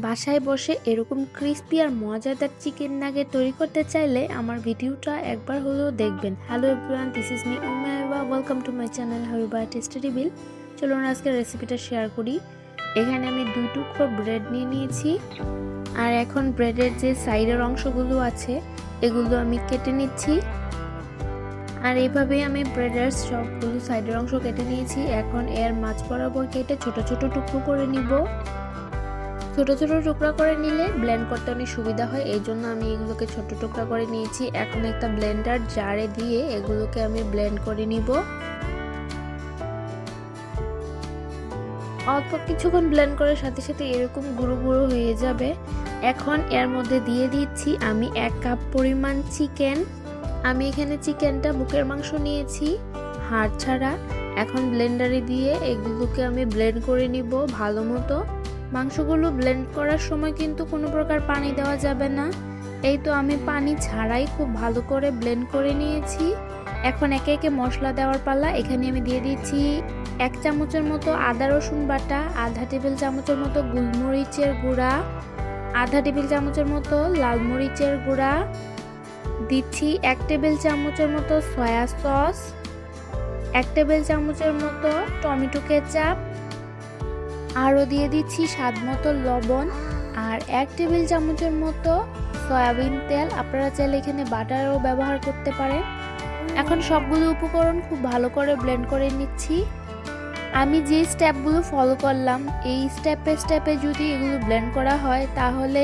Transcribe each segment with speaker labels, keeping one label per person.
Speaker 1: বাসায় বসে এরকম ক্রিস্পি আর মজাদার চিকেন নাগেট তৈরি করতে চাইলে আমার ভিডিওটা একবার হলেও দেখবেন। Hello everyone this is me Umaiba welcome to my channel Habiba tasty rebuild চলুন আজকে রেসিপিটা শেয়ার করি। এখানে আমি দুই টুকরো ব্রেড নিয়ে নিয়েছি। আর এখন ব্রেডের যে সাইডের অংশগুলো আছে, এগুলো আমি কেটে নিচ্ছি। আর এইভাবেই আমি ব্রেডের সবগুলো সাইডের অংশ কেটে নিয়েছি। এখন এর মাছ বরাবর কেটে ছোট ছোট টুকরো করে নিব। ছোট ছোট টুকরা করে নিলে ব্লেন্ড করতে অনেক সুবিধা হয়। এই জন্য আমি এগুলোকে ছোট টুকরা করে নিয়েছি। এখন একটা ব্লেন্ডার জারে দিয়ে এগুলোকে আমি ব্লেন্ড করে নিব। অল্প কিছুক্ষণ ব্লেন্ড করার সাথে সাথে এরকম গুঁড়ো গুঁড়ো হয়ে যাবে। এখন এর মধ্যে দিয়ে দিচ্ছি আমি এক কাপ পরিমাণ চিকেন আমি এখানে চিকেনটা বুকের মাংস নিয়েছি, হাড় ছাড়া। এখন ব্লেন্ডারে দিয়ে এগুলোকে আমি ব্লেন্ড করে নিব ভালো মতো। মাংসগুলো ব্লেন্ড করার সময় কিন্তু কোনো প্রকার পানি দেওয়া যাবে না। এই তো আমি পানি ছাড়াই খুব ভালো করে ব্লেন্ড করে নিয়েছি। এখন একে একে মশলা দেওয়ার পালা, এখানে আমি দিয়ে দিচ্ছি এক চামচের মতো আদা রসুন বাটা, আধা টেবিল চামচের মতো গোলমরিচের গুঁড়া, আধা টেবিল চামচের মতো লাল মরিচের গুঁড়া, দিচ্ছি এক টেবিল চামচের মতো সয়া সস, এক টেবিল চামচের মতো টমেটো কেচাপ আরও দিয়ে দিচ্ছি স্বাদ মতো লবণ আর এক টেবিল চামচের মতো সয়াবিন তেল। আপনারা চাইলে এখানে বাটারও ব্যবহার করতে পারেন। এখন সবগুলো উপকরণ খুব ভালো করে ব্লেন্ড করে নিচ্ছি। আমি যে স্টেপগুলো ফলো করলাম, এই স্টেপে স্টেপে যদি এগুলো ব্লেন্ড করা হয়, তাহলে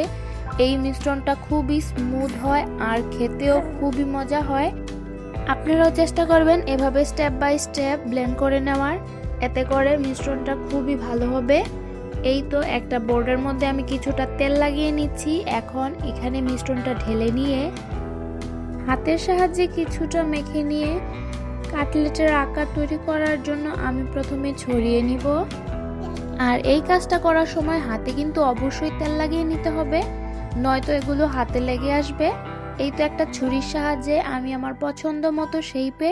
Speaker 1: এই মিশ্রণটা খুবই স্মুথ হয় আর খেতেও খুবই মজা হয়। আপনারাও চেষ্টা করবেন এভাবে স্টেপ বাই স্টেপ ব্লেন্ড করে নেওয়ার। এতে করে মিশ্রণটা খুবই ভালো হবে। এই তো একটা বোর্ডের মধ্যে আমি কিছুটা তেল লাগিয়ে নিচ্ছি। এখন এখানে মিশ্রণটা ঢেলে নিয়ে হাতের সাহায্যে কিছুটা মেখে নিয়ে কাটলেটের আকার তৈরি করার জন্য আমি প্রথমে ছড়িয়ে নিব। আর এই কাজটা করার সময় হাতে কিন্তু অবশ্যই তেল লাগিয়ে নিতে হবে, নয়তো এগুলো হাতে লেগে আসবে। এই তো একটা ছুরির সাহায্যে আমি আমার পছন্দ মতো শেপে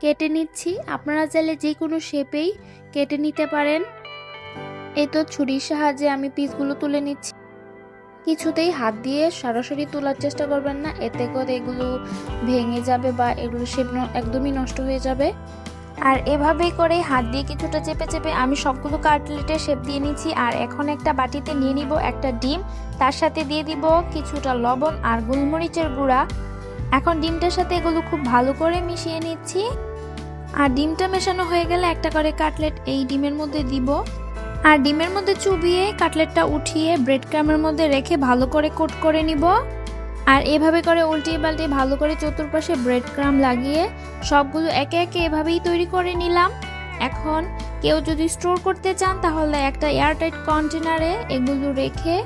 Speaker 1: কেটে নিচ্ছি। আপনারা চাইলে যে কোনো শেপেই কেটে নিতে পারেন। এই তো ছুরির সাহায্যে আমি পিসগুলো তুলে নিচ্ছি। কিছুতেই হাত দিয়ে সরাসরি তোলার চেষ্টা করবেন না। এতে করে এগুলো ভেঙে যাবে বা এগুলো শেপ একদমই নষ্ট হয়ে যাবে। আর এভাবেই করে হাত দিয়ে কিছুটা চেপে চেপে আমি সবগুলো কাটলেটের শেপ দিয়ে নিচ্ছি। আর এখন একটা বাটিতে নিয়ে নিব একটা ডিম। তার সাথে দিয়ে দিব কিছুটা লবণ আর গোলমরিচের গুঁড়া। এখন ডিমটার সাথে এগুলো খুব ভালো করে মিশিয়ে নিচ্ছি। আর ডিমটা মেশানো হয়ে গেলে একটা করে কাটলেট এই ডিমের মধ্যে দিব। আর ডিমের মধ্যে চুবিয়ে কাটলেটটা উঠিয়ে ব্রেড ক্রামের মধ্যে রেখে ভালো করে কোট করে নিব। আর এভাবে করে উল্টিয়ে পাল্টিয়ে ভালো করে চতুর্পাশে ব্রেড ক্রাম লাগিয়ে সবগুলো একে একে এভাবেই তৈরি করে নিলাম। এখন কেউ যদি স্টোর করতে চান তাহলে একটা এয়ারটাইট কন্টেনারে এগুলো রেখে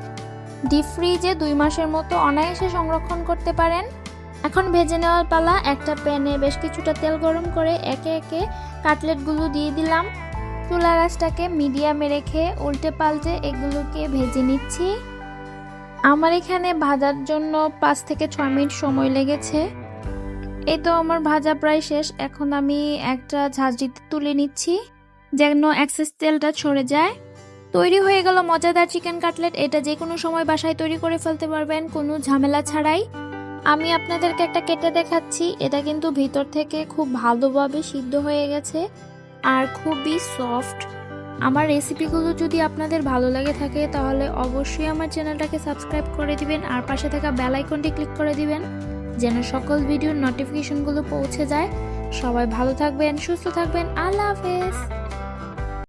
Speaker 1: ডিপ ফ্রিজে দুই মাসের মতো অনায়াসে সংরক্ষণ করতে পারেন। এখন ভেজে নেওয়ার পালা, একটা প্যানে বেশ কিছুটা তেল গরম করে একে একে কাটলেটগুলো দিয়ে দিলাম। চুলা রাসটাকে মিডিয়ামে রেখে উল্টে পাল্টে এগুলোকে ভেজে নিচ্ছি। আমার এখানে ভাজার জন্য পাঁচ থেকে ছয় মিনিট সময় লেগেছে। এই তো আমার ভাজা প্রায় শেষ। এখন আমি একটা ঝাঁঝরিতে তুলে নিচ্ছি, যেন অ্যাক্সেস তেলটা ছড়ে যায়। তৈরি হয়ে গেল মজাদার চিকেন কাটলেট এটা যে কোনো সময় বাসায় তৈরি করে ফেলতে পারবেন, কোনো ঝামেলা ছাড়াই। আমি আপনাদেরকে একটা কেটে দেখাচ্ছি। এটা কিন্তু ভিতর থেকে খুব ভালোভাবে সিদ্ধ হয়ে গেছে আর খুবই সফট। আমার রেসিপিগুলো যদি আপনাদের ভালো লাগে থাকে, তাহলে অবশ্যই আমার চ্যানেলটাকে সাবস্ক্রাইব করে দিবেন আর পাশে থাকা বেল আইকনটি ক্লিক করে দিবেন, যেন সকল ভিডিওর নোটিফিকেশনগুলো পৌঁছে যায়। সবাই ভালো থাকবেন, সুস্থ থাকবেন। আল্লাহ হাফেজ।